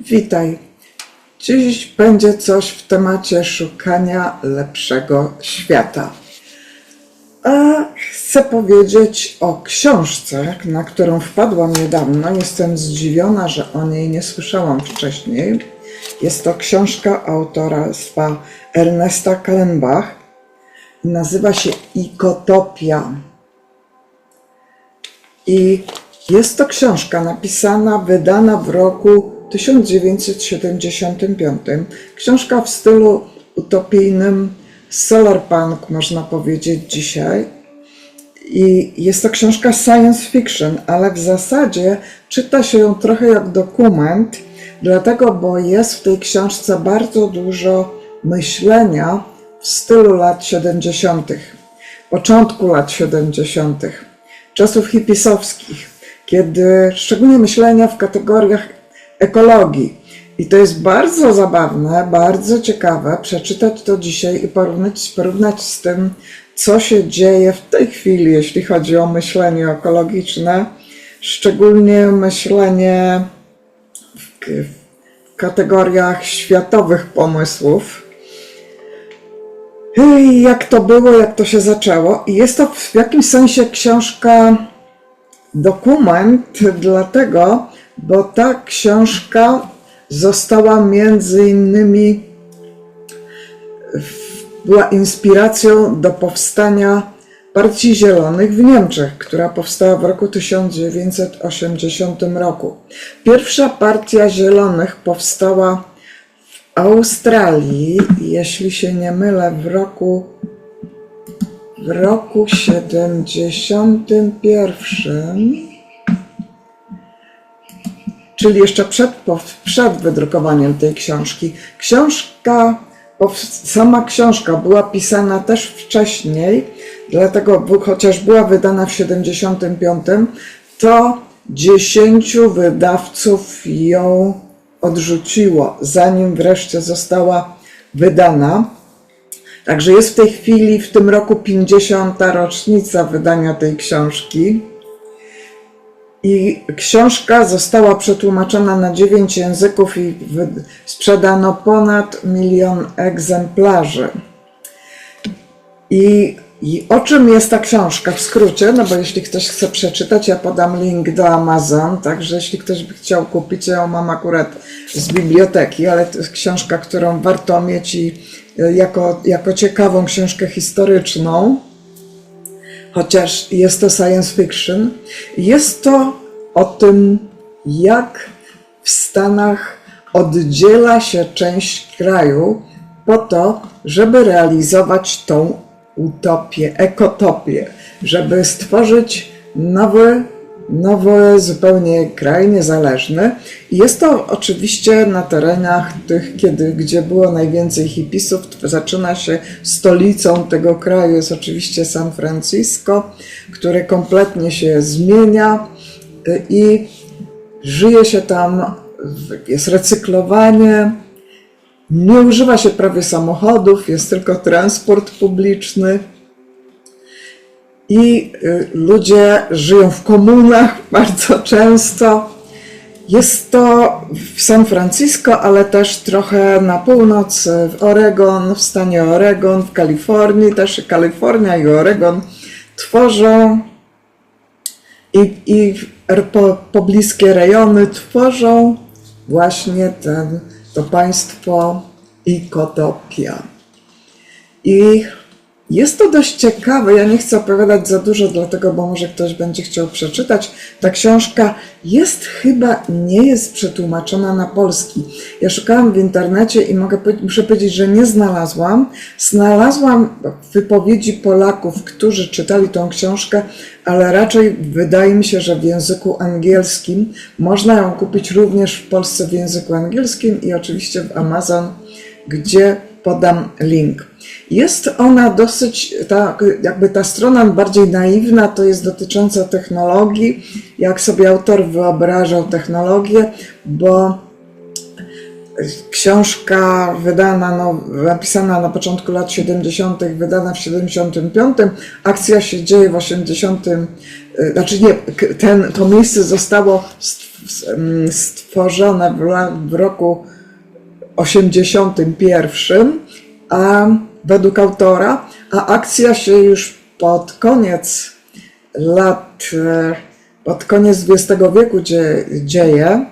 Witaj. Dziś będzie coś w temacie szukania lepszego świata. A chcę powiedzieć o książce, na którą wpadłam niedawno. Jestem zdziwiona, że o niej nie słyszałam wcześniej. Jest to książka autorstwa Ernesta Kallenbach. Nazywa się Ikotopia. I jest to książka napisana, wydana w roku 1975. Książka w stylu utopijnym, solarpunk można powiedzieć dzisiaj. I jest to książka science fiction, ale w zasadzie czyta się ją trochę jak dokument, dlatego, bo jest w tej książce bardzo dużo myślenia w stylu lat 70., początku lat 70., czasów hipisowskich, kiedy szczególnie myślenia w kategoriach ekologii. I to jest bardzo zabawne, bardzo ciekawe przeczytać to dzisiaj i porównać, porównać z tym, co się dzieje w tej chwili, jeśli chodzi o myślenie ekologiczne, szczególnie myślenie w, w kategoriach światowych pomysłów. I jak to było, jak to się zaczęło. I jest to w jakimś sensie książka, dokument, dlatego, bo ta książka została między innymi była inspiracją do powstania Partii Zielonych w Niemczech, która powstała w roku 1980 roku. Pierwsza Partia Zielonych powstała w Australii, jeśli się nie mylę, w roku w roku 71 czyli jeszcze przed, przed wydrukowaniem tej książki. Książka, sama książka była pisana też wcześniej, dlatego, chociaż była wydana w 75, to 10 wydawców ją odrzuciło, zanim wreszcie została wydana. Także jest w tej chwili, w tym roku 50. rocznica wydania tej książki. I książka została przetłumaczona na dziewięć języków i sprzedano ponad milion egzemplarzy. I, I o czym jest ta książka w skrócie? No bo jeśli ktoś chce przeczytać, ja podam link do Amazon, także jeśli ktoś by chciał kupić, ja ją mam akurat z biblioteki, ale to jest książka, którą warto mieć i y, jako, jako ciekawą książkę historyczną chociaż jest to science fiction, jest to o tym, jak w Stanach oddziela się część kraju po to, żeby realizować tą utopię, ekotopię, żeby stworzyć nowy, nowy zupełnie kraj niezależny. Jest to oczywiście na terenach tych, kiedy, gdzie było najwięcej hipisów. Zaczyna się stolicą tego kraju, jest oczywiście San Francisco, które kompletnie się zmienia y, i żyje się tam, jest recyklowanie, nie używa się prawie samochodów, jest tylko transport publiczny. I y, ludzie żyją w komunach bardzo często. Jest to w San Francisco, ale też trochę na północ, w Oregon, w stanie Oregon, w Kalifornii, też Kalifornia i Oregon tworzą i, i po, pobliskie rejony tworzą właśnie ten, to państwo Ikotopia. I jest to dość ciekawe. Ja nie chcę opowiadać za dużo, dlatego, bo może ktoś będzie chciał przeczytać. Ta książka jest chyba, nie jest przetłumaczona na polski. Ja szukałam w internecie i mogę, muszę powiedzieć, że nie znalazłam. Znalazłam wypowiedzi Polaków, którzy czytali tą książkę, ale raczej wydaje mi się, że w języku angielskim można ją kupić również w Polsce w języku angielskim i oczywiście w Amazon, gdzie podam link. Jest ona dosyć, ta, jakby ta strona bardziej naiwna, to jest dotycząca technologii, jak sobie autor wyobrażał technologię, bo książka wydana, no, napisana na początku lat 70., wydana w 75, akcja się dzieje w 80., y, znaczy nie, ten, to miejsce zostało stworzone w- w roku 81, a według autora, a akcja się już pod koniec lat, pod koniec XX wieku dzie, dzieje,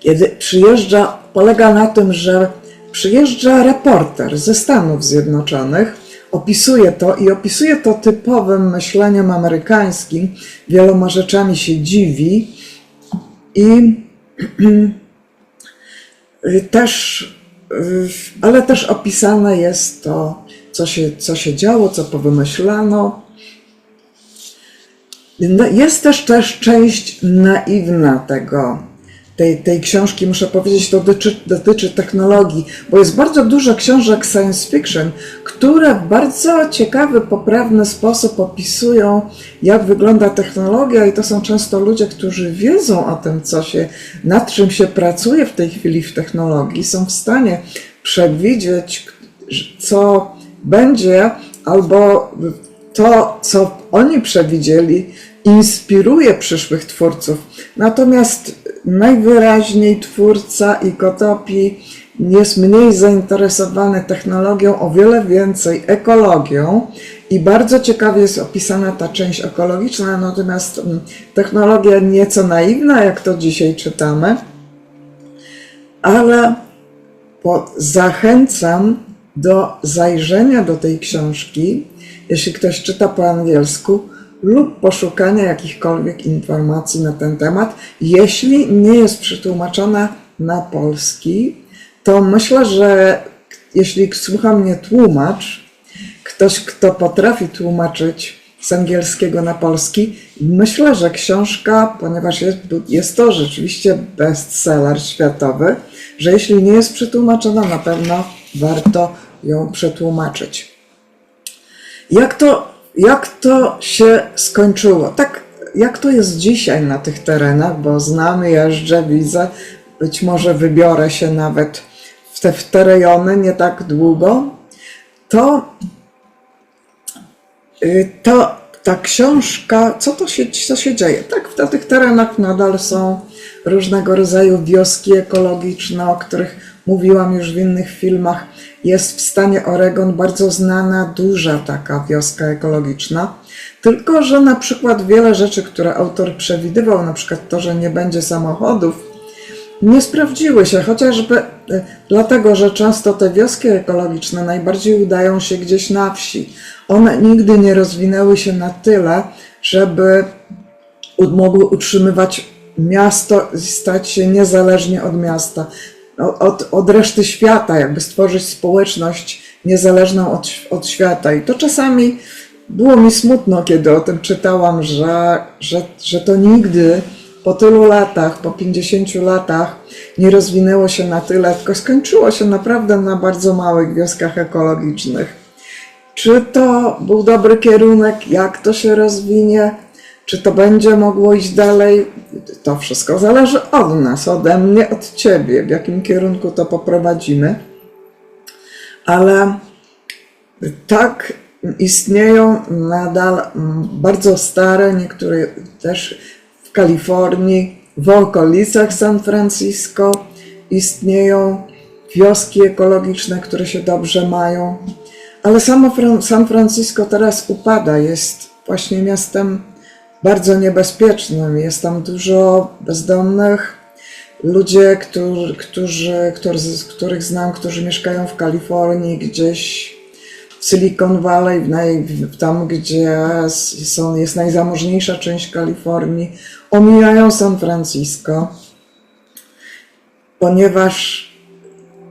kiedy przyjeżdża, polega na tym, że przyjeżdża reporter ze Stanów Zjednoczonych, opisuje to i opisuje to typowym myśleniem amerykańskim, wieloma rzeczami się dziwi i też, ale też opisane jest to, co się, co się działo, co powymyślano. No, Jest też, też część naiwna tego, tej, tej książki, muszę powiedzieć, to dotyczy, dotyczy technologii, bo jest bardzo dużo książek science fiction, które w bardzo ciekawy, poprawny sposób opisują, jak wygląda technologia, i to są często ludzie, którzy wiedzą o tym, co się, nad czym się pracuje w tej chwili w technologii, są w stanie przewidzieć, co będzie, albo to, co oni przewidzieli, inspiruje przyszłych twórców. Natomiast najwyraźniej twórca Ikotopii jest mniej zainteresowany technologią, o wiele więcej ekologią i bardzo ciekawie jest opisana ta część ekologiczna, natomiast mm, technologia nieco naiwna, jak to dzisiaj czytamy, ale zachęcam do zajrzenia do tej książki, jeśli ktoś czyta po angielsku, lub poszukania jakichkolwiek informacji na ten temat. Jeśli nie jest przetłumaczona na polski, to myślę, że jeśli słucha mnie tłumacz, ktoś, kto potrafi tłumaczyć z angielskiego na polski, myślę, że książka, ponieważ jest, jest to rzeczywiście bestseller światowy, że jeśli nie jest przetłumaczona, na pewno warto ją przetłumaczyć. Jak to, jak to się skończyło? Tak, jak to jest dzisiaj na tych terenach, bo znam, jeżdżę, widzę, być może wybiorę się nawet w te, w te rejony nie tak długo, to, y, to ta książka, co to się, co się dzieje? Tak, na tych terenach nadal są różnego rodzaju wioski ekologiczne, o których mówiłam już w innych filmach. Jest w stanie Oregon bardzo znana, duża taka wioska ekologiczna. Tylko, że na przykład wiele rzeczy, które autor przewidywał, na przykład to, że nie będzie samochodów, nie sprawdziły się, chociażby y, dlatego, że często te wioski ekologiczne najbardziej udają się gdzieś na wsi. One nigdy nie rozwinęły się na tyle, żeby mogły utrzymywać miasto i stać się niezależnie od miasta, od, od reszty świata, jakby stworzyć społeczność niezależną od, od świata. I to czasami było mi smutno, kiedy o tym czytałam, że, że, że to nigdy po tylu latach, po 50 latach nie rozwinęło się na tyle, tylko skończyło się naprawdę na bardzo małych wioskach ekologicznych. Czy to był dobry kierunek? Jak to się rozwinie? Czy to będzie mogło iść dalej? To wszystko zależy od nas, ode mnie, od ciebie, w jakim kierunku to poprowadzimy. Ale tak istnieją nadal mm, bardzo stare, niektóre też w Kalifornii, w okolicach San Francisco istnieją wioski ekologiczne, które się dobrze mają. Ale samo San Francisco teraz upada, jest właśnie miastem bardzo niebezpiecznym. Jest tam dużo bezdomnych. Ludzie, którzy, którzy, których znam, którzy mieszkają w Kalifornii, gdzieś w Silicon Valley, w naj, tam gdzie są, jest najzamożniejsza część Kalifornii, omijają San Francisco, ponieważ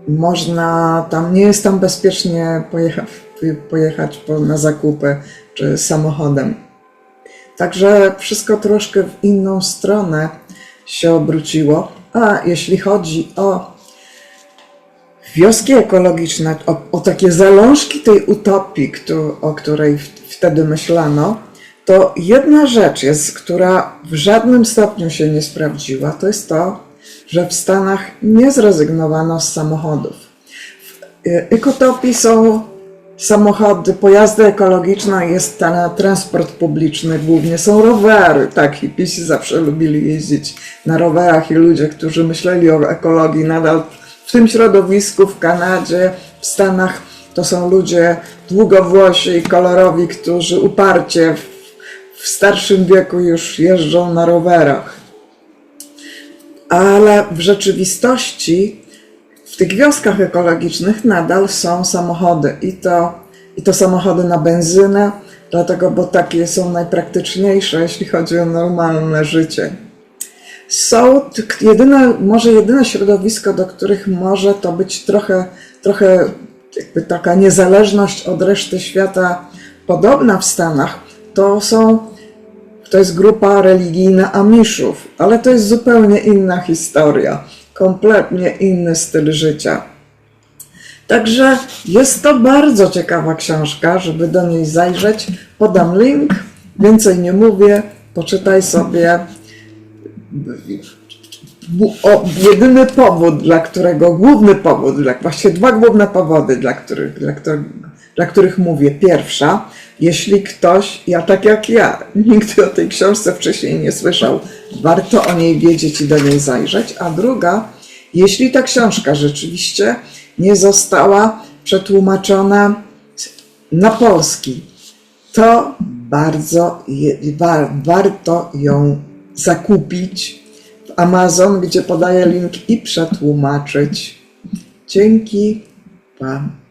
można tam, nie jest tam bezpiecznie pojechać, pojechać po, na zakupy czy samochodem. Także wszystko troszkę w inną stronę się obróciło. A jeśli chodzi o wioski ekologiczne, o, o takie zalążki tej utopii, któ- o której wtedy myślano, to jedna rzecz jest, która w żadnym stopniu się nie sprawdziła, to jest to, że w Stanach nie zrezygnowano z samochodów. W y, ekotopii są samochody, pojazdy ekologiczne, jest ta, transport publiczny, głównie są rowery. Tak, hipisi zawsze lubili jeździć na rowerach i ludzie, którzy myśleli o ekologii nadal w tym środowisku, w Kanadzie, w Stanach, to są ludzie długowłosi i kolorowi, którzy uparcie w, w starszym wieku już jeżdżą na rowerach. Ale w rzeczywistości w tych wioskach ekologicznych nadal są samochody i to, i to samochody na benzynę, dlatego, bo takie są najpraktyczniejsze, jeśli chodzi o normalne życie. Są jedyne, może jedyne środowisko, do których może to być trochę, trochę jakby taka niezależność od reszty świata podobna w Stanach, to są to jest grupa religijna Amiszów, ale to jest zupełnie inna historia, kompletnie inny styl życia. Także jest to bardzo ciekawa książka, żeby do niej zajrzeć. Podam link, więcej nie mówię, poczytaj sobie. O, jedyny powód, dla którego, główny powód, dla, właściwie dwa główne powody, dla których, dla, których, dla których mówię. Pierwsza, jeśli ktoś, ja tak jak ja, nigdy o tej książce wcześniej nie słyszał, warto o niej wiedzieć i do niej zajrzeć. A druga, jeśli ta książka rzeczywiście nie została przetłumaczona na polski, to bardzo je, wa, warto ją zakupić w Amazon, gdzie podaję link i przetłumaczyć. Dzięki. Pa.